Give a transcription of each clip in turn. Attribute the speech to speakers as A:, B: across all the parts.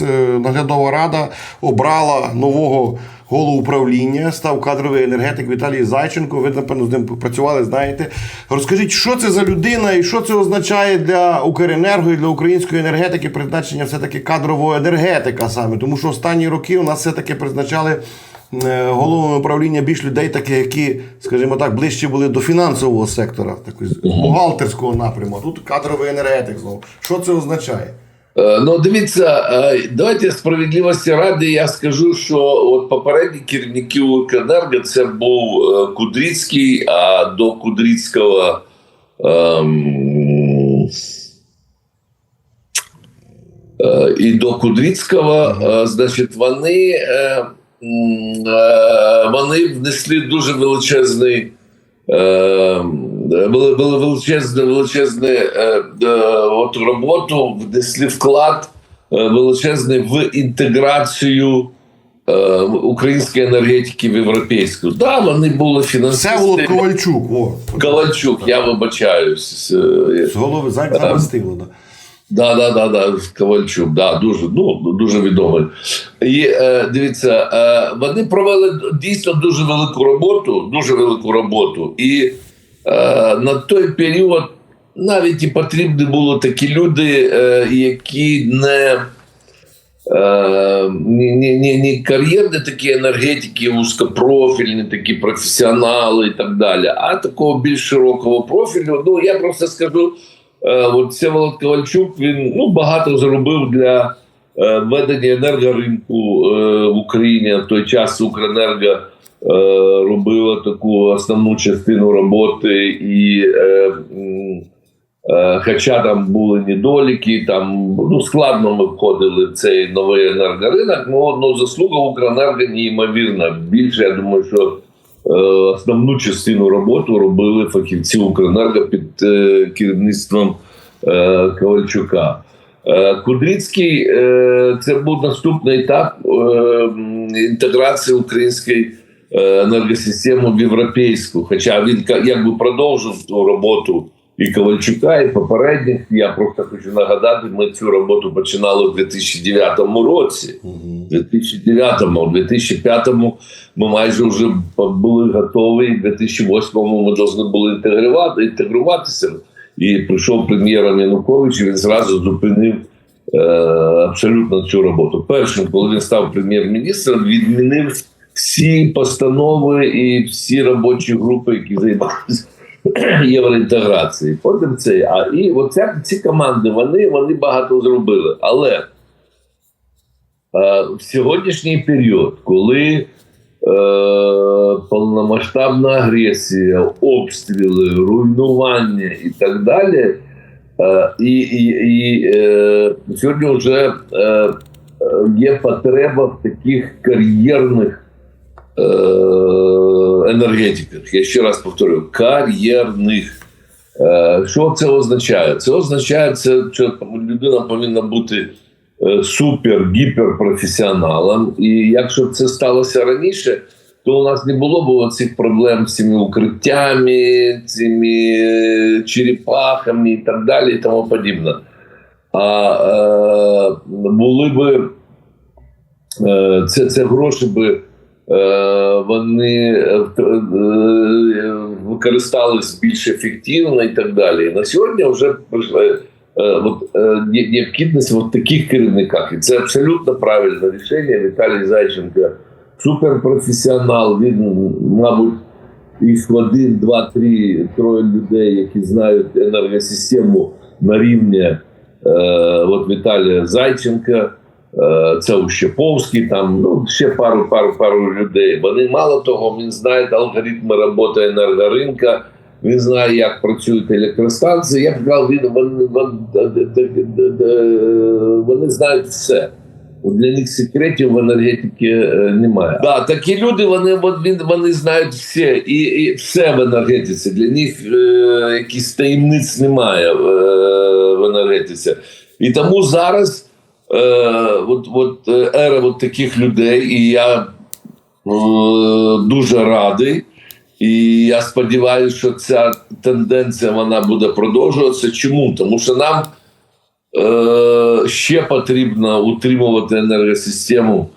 A: Е, Наглядова рада обрала нового голову управління, став кадровий енергетик Віталій Зайченко. Ви, напевно, з ним працювали, знаєте. Розкажіть, що це за людина і що це означає для Укренерго і для української енергетики призначення все-таки кадрового енергетика саме. Тому що останні роки у нас все-таки призначали е, головами управління більш людей, такі, які, скажімо так, ближче були до фінансового сектора, такої бухгалтерського напряму. А тут кадровий енергетик знову. Що це означає?
B: Е, Ну, дивіться, е, давайте справедливості ради. Я скажу, що от попередні керівники Укренерго це був е, Кудрицький, а до Кудрицького ем, е, і до Кудрицького, е, значить, вони, е, е, вони внесли дуже величезний. Е, були, були величезне, величезне е, е, от роботу, внесли вклад е, величезний в інтеграцію е, української енергетики в європейську. Да, вони були
A: Це Волод
B: фінансисти.
A: Ковальчук. О,
B: Ковальчук, я вибачаюсь. Е,
A: З голови зам- замостило. Да.
B: Да, да, да, Ковальчук, да, дуже, ну, дуже відомий. І е, дивіться, е, вони провели дійсно дуже велику роботу, дуже велику роботу. І е, на той період навіть і потрібні були такі люди, е, які не. Е, ні кар'єрні такі енергетики, вузькопрофільні, такі професіонали і так далі, а такого більш широкого профілю. Ну я просто скажу, е, от Всеволод Ковальчук він ну, багато зробив для е, ведення енергоринку е, в Україні. В той час Укренерго е, робила таку основну частину роботи і. Е, Е, Хоча там були недоліки, там ну складно ми входили в цей новий енергоринок. Ну, ну заслуга Укренерго неймовірна. Більше я думаю, що е, основну частину роботи робили фахівці Укренерго під е, керівництвом е, Ковальчука. Е, Кудрицький е, це був наступний етап е, інтеграції української е, енергосистеми в європейську. Хоча він якби продовжив ту роботу і Ковальчука, і попередніх. Я просто хочу нагадати, ми цю роботу починали в 2009 році. У 2009-му, у 2005-му ми майже вже були готові. У 2008-му ми повинні були інтегрувати, інтегруватися. І прийшов прем'єр Янукович, і він зразу зупинив е, абсолютно цю роботу. Першим, коли він став прем'єр-міністром, відмінив всі постанови і всі робочі групи, які займалися євроінтеграцією. Потім це. А і оця ці команди вони, вони багато зробили. Але е, в сьогоднішній період, коли е, повномасштабна агресія, обстріли, руйнування і так далі, е, і, і, і е, сьогодні вже є потреба в таких кар'єрних енергетиках. Я ще раз повторюю, кар'єрних. Е, Що це означає? Це означає, що людина повинна бути е, супер гіперпрофесіоналом. І якщо це сталося раніше, то у нас не було б цих проблем з цими укриттями, цими е, черепахами і так далі, і тому подібне. А е, були е, це, це гроші би. Е, Вони е, е, використались більш ефективно і так далі. На сьогодні вже прийшла е, от, необхідність в таких керівниках. І це абсолютно правильне рішення. Віталій Зайченко суперпрофесіонал. Він, мабуть, їх один, два, три, троє людей, які знають енергосистему на рівні от Віталія Зайченка. Е, Це Ущеповський, там ну ще пару пару пару людей. Вони мало того, він знає алгоритми роботи енергоринка, він знає, як працюють електростанції. Я б сказав, він вони, вони, вони знають все. Для них секретів в енергетиці е, немає. Да, такі люди вони, він- вони знають все і, і все в енергетиці. Для них е, якісь таємниць немає е, в енергетиці. І тому зараз е, от, от, е, ера от таких людей, і я е, дуже радий. І я сподіваюся, що ця тенденція вона буде продовжуватися. Чому? Тому що нам Е, ще потрібно утримувати енергосистему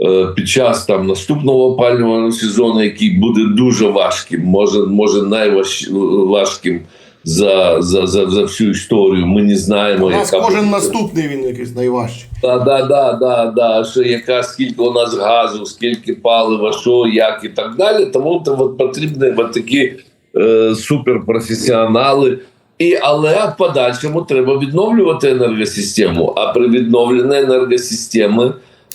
B: е, під час там наступного опалювального сезону, який буде дуже важким, може, може найважким за, за, за, за всю історію. Ми не знаємо,
A: У нас
B: яка
A: кожен
B: буде.
A: наступний він якийсь найважчий.
B: Да, да, да, да, да, що яка скільки у нас газу, скільки палива, що, як і так далі. Тому то от потрібні от такі е, суперпрофесіонали. І, але в подальшому треба відновлювати енергосистему. А при відновленні енергосистеми,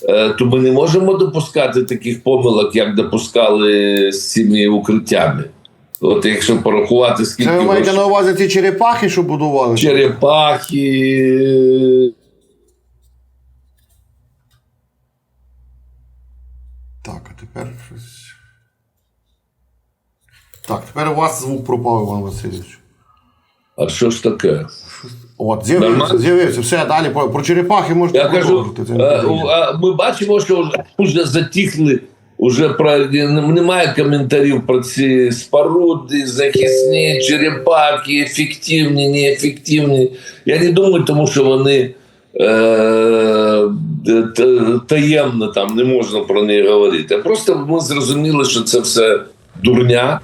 B: е, то ми не можемо допускати таких помилок, як допускали з цими укриттями. От якщо порахувати, скільки
A: Це ви маєте на увазі ці черепахи, що будували?
B: черепахи.
A: Так, а тепер щось. Так, тепер у вас звук пропав, Іван Васильович.
B: А що ж таке?
A: От, з'явився, з'явився. Все, далі про, черепахи можете
B: Я кажу,
A: не
B: е, а ми бачимо, що вже, вже затихли. Уже про немає коментарів про ці споруди, захисні, черепахи, ефективні, неефективні. Я не думаю, тому що вони е, таємно там не можна про неї говорити. А просто ми зрозуміли, що це все дурня,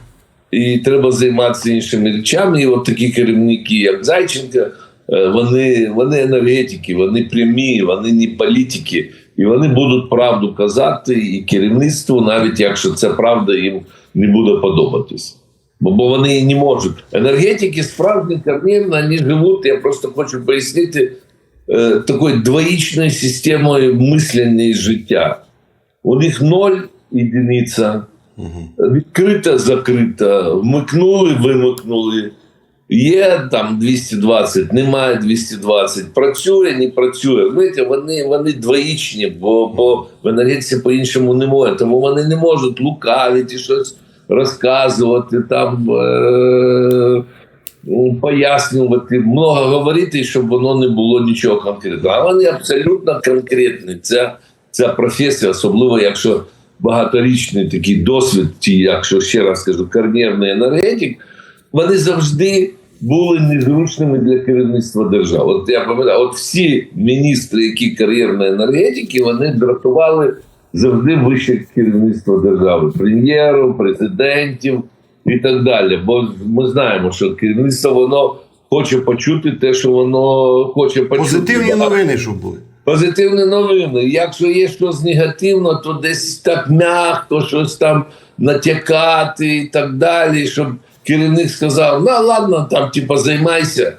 B: і треба займатися іншими речами. І от такі керівники, як Зайченко, е, вони, вони енергетики, вони прямі, вони не політики, і вони будуть правду казати, і керівництву, навіть якщо це правда їм не буде подобатись. Бо, бо вони не можуть. Енергетики справді корнівно, вони живуть, я просто хочу пояснити, е, такою двоїчною системою мислення і життя. У них ноль єдиниця, відкрита, закрита, вмикнули, вимикнули. Є там 220, немає 220, працює, не працює. Знаєте, вони, вони двоїчні, бо, бо в енергетиці по-іншому не може. Тому вони не можуть лукавити, щось розказувати, там, е- ну, пояснювати, много говорити, щоб воно не було нічого конкретного. А вони абсолютно конкретні. Ця, ця професія, особливо якщо багаторічний такий досвід, ті, якщо ще раз кажу, кар'єрний енергетик, вони завжди були незручними для керівництва держави. От я пам'ятаю, от всі міністри, які кар'єрні енергетики, вони дратували завжди вище керівництва держави, прем'єрів, президентів і так далі. Бо ми знаємо, що керівництво воно хоче почути те, що воно хоче почути.
A: Позитивні новини, щоб були.
B: Позитивні новини. Якщо є щось негативно, то десь так м'яко щось там натякати і так далі, щоб керівник сказав: ну ладно, там типа займайся,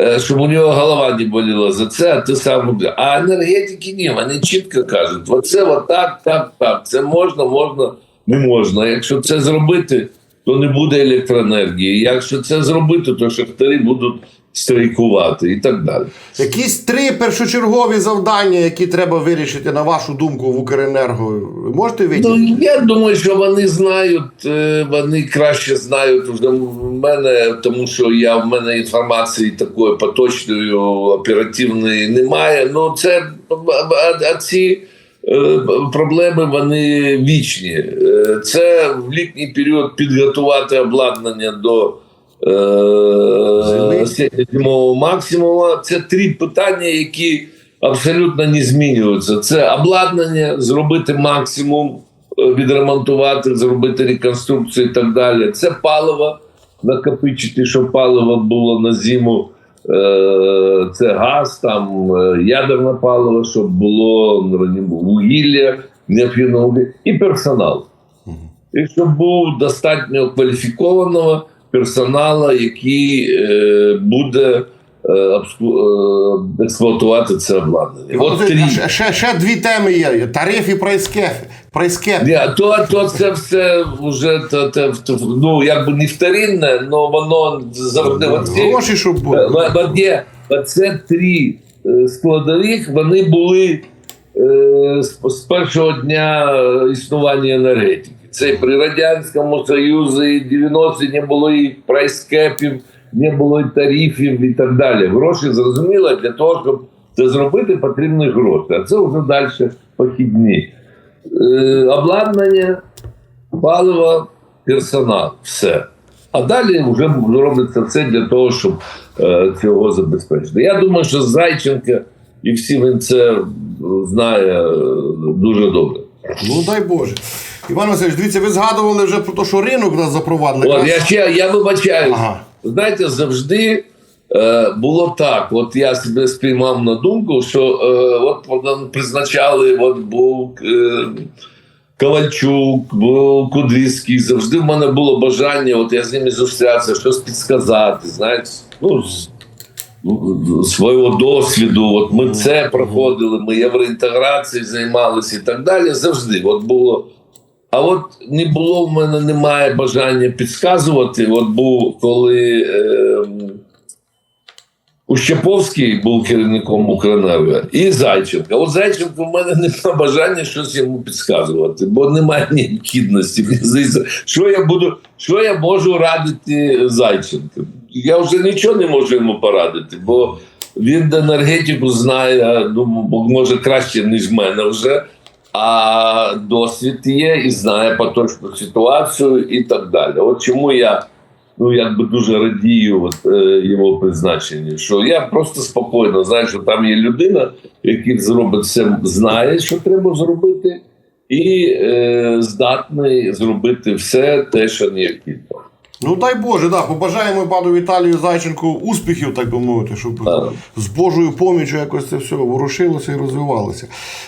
B: е, щоб у нього голова не боліла за це, а ти сам. А енергетики ні, вони чітко кажуть: оце отак, так, так. Це можна, можна, не можна. Якщо це зробити, то не буде електроенергії. Якщо це зробити, то шахтарі будуть страйкувати і так далі.
A: Якісь три першочергові завдання, які треба вирішити, на вашу думку, в Укренерго. Ви можете
B: Ну, я думаю, що вони знають, е, вони краще знають вже в мене, тому що я в мене інформації такої поточної, оперативної немає. Ну це а, а ці е, проблеми вони вічні. Е, Це в літній період підготувати обладнання до.
A: Зими.
B: е, зимового максимуму. Це три питання, які абсолютно не змінюються. Це обладнання, зробити максимум, е, відремонтувати, зробити реконструкцію і так далі. Це паливо, накопичити, щоб паливо було на зиму. Е, Це газ, там е, ядерне паливо, щоб було ну, вугілля, необхідне вугілля, і персонал. І щоб був достатньо кваліфікованого персоналу, який е, буде е, е, експлуатувати це обладнання. От три.
A: ще, ще дві теми є: тариф і прайскеф. Прайскеп.
B: Ні, то, то це все вже то, то, ну, якби не вторинне, але воно завжди. ці-
A: Гроші, щоб
B: Е, одне- Оце три складових вони були з, першого дня існування енергетики. Це при Радянському Союзі, 90-ті не було і прайскепів, не було і тарифів і так далі. Гроші зрозуміло, для того, щоб це зробити, потрібні гроші. А це вже далі похідні. Е, обладнання, паливо, персонал. Все. А далі вже робиться все для того, щоб е, цього забезпечити. Я думаю, що Зайченка і всі він це знає е, дуже добре.
A: Ну дай Боже. Іван Васильович, дивіться, ви згадували вже про те, що ринок нас запровадили.
B: От, я ще я вибачаюсь.
A: Ага.
B: Знаєте, завжди е, було так. От я себе спіймав на думку, що е, от призначали, от був е, Ковальчук, був Кудрицький. Завжди в мене було бажання, от я з ними зустрічався, щось підсказати. Знаєте, ну, свого досвіду. От ми це проходили, ми євроінтеграцією займалися і так далі. Завжди от було. А от не було в мене немає бажання підказувати. От був коли е, Ущаповський був керівником Укренерго і Зайченка. От Зайченко в мене немає бажання щось йому підказувати, бо немає необхідності. Що я буду, що я можу радити Зайченку? Я вже нічого не можу йому порадити, бо він енергетику знає, ну, може краще, ніж мене вже. А досвід є і знає поточну ситуацію і так далі. От чому я ну якби дуже радію от, е, його призначенню, що я просто спокійно знаю, що там є людина, який зробить все, знає, що треба зробити, і е, здатний зробити все те, що необхідно.
A: Ну дай Боже, да, побажаємо пану Віталію Зайченку успіхів, так би мовити, щоб
B: Так.
A: з Божою поміччю якось це все ворушилося і розвивалося.